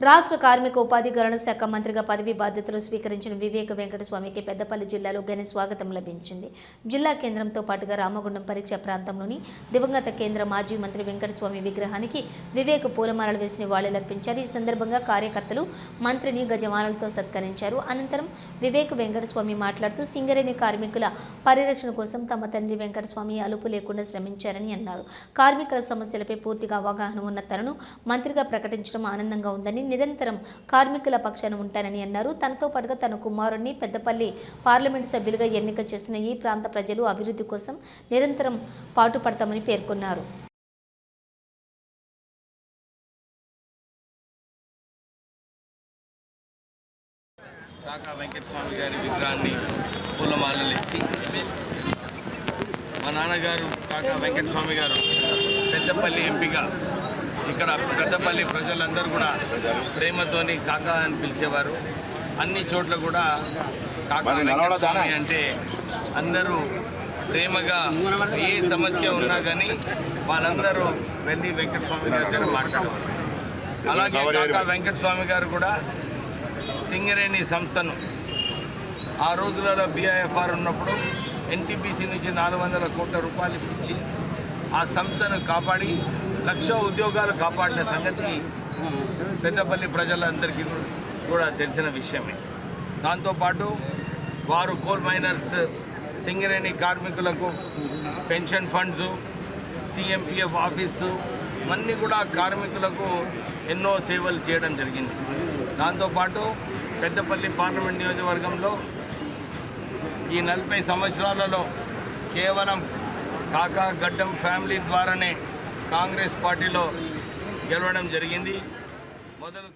రాష్ట్ర కార్మిక ఉపాధికరణ శాఖ మంత్రిగా పదవి బాధ్యతలు స్వీకరించిన వివేక వెంకటస్వామికి పెద్దపల్లి జిల్లాలో ఘన స్వాగతం లభించింది. జిల్లా కేంద్రంతో పాటుగా రామగుండం పరీక్ష ప్రాంతంలోని దివంగత కేంద్ర మాజీ మంత్రి వెంకటస్వామి విగ్రహానికి వివేక పూలమాలలు వేసి నివాళులర్పించారు ఈ సందర్భంగా కార్యకర్తలు మంత్రిని గజమాలలతో సత్కరించారు. అనంతరం వివేక వెంకటస్వామి మాట్లాడుతూ సింగరేణి కార్మికుల పరిరక్షణ కోసం తమ తండ్రి వెంకటస్వామి అలుపు లేకుండా శ్రమించారని అన్నారు. కార్మికుల సమస్యలపై పూర్తిగా అవగాహన ఉన్న తనను మంత్రిగా ప్రకటించడం ఆనందంగా ఉందని నిరంతరం కార్మికుల పక్షాన ఉంటానని అన్నారు. తనతో పాటుగా తన కుమారుడిని పెద్దపల్లి పార్లమెంట్ సభ్యులుగా ఎన్నిక చేసిన ఈ ప్రాంత ప్రజలు అభివృద్ధి కోసం నిరంతరం పాటుపడతామని పేర్కొన్నారు. కాకా వెంకటస్వామి గారి విగ్రహాన్ని పూలమాలలు ఇచ్చి మా నాన్నగారు కాకా వెంకటస్వామి గారు పెద్దపల్లి ఎంపీగా ఇక్కడ పెద్దపల్లి ప్రజలందరూ కూడా ప్రేమతోని కాకా అని పిలిచేవారు. అన్ని చోట్ల కూడా కాకా అంటే అందరూ ప్రేమగా ఏ సమస్య ఉన్నా కానీ వాళ్ళందరూ వెళ్ళి వెంకటస్వామి గారి దగ్గర మాట్లాడేవారు. అలాగే కాకా వెంకటస్వామి గారు కూడా సింగరేణి సంస్థను ఆ రోజులలో బీఐఎఫ్ఆర్ ఉన్నప్పుడు ఎన్టీపీసీ నుంచి నాలుగు వందల కోట్ల రూపాయలు ఇచ్చి ఆ సంస్థను కాపాడి లక్ష ఉద్యోగాలు కాపాడిన సంగతి పెద్దపల్లి ప్రజలందరికీ కూడా తెలిసిన విషయమే. దాంతోపాటు వారు కోల్ మైనర్స్ సింగరేణి కార్మికులకు పెన్షన్ ఫండ్స్ సిఎంపిఎఫ్ ఆఫీసు ఇవన్నీ కూడా కార్మికులకు ఎన్నో సేవలు చేయడం జరిగింది. దాంతోపాటు పెద్దపల్లి పార్లమెంట్ నియోజకవర్గంలో ఈ నలభై సంవత్సరాలలో కేవలం కాకా గడ్డం ఫ్యామిలీ ద్వారానే కాంగ్రెస్ పార్టీలో గెలవడం జరిగింది. మొదలు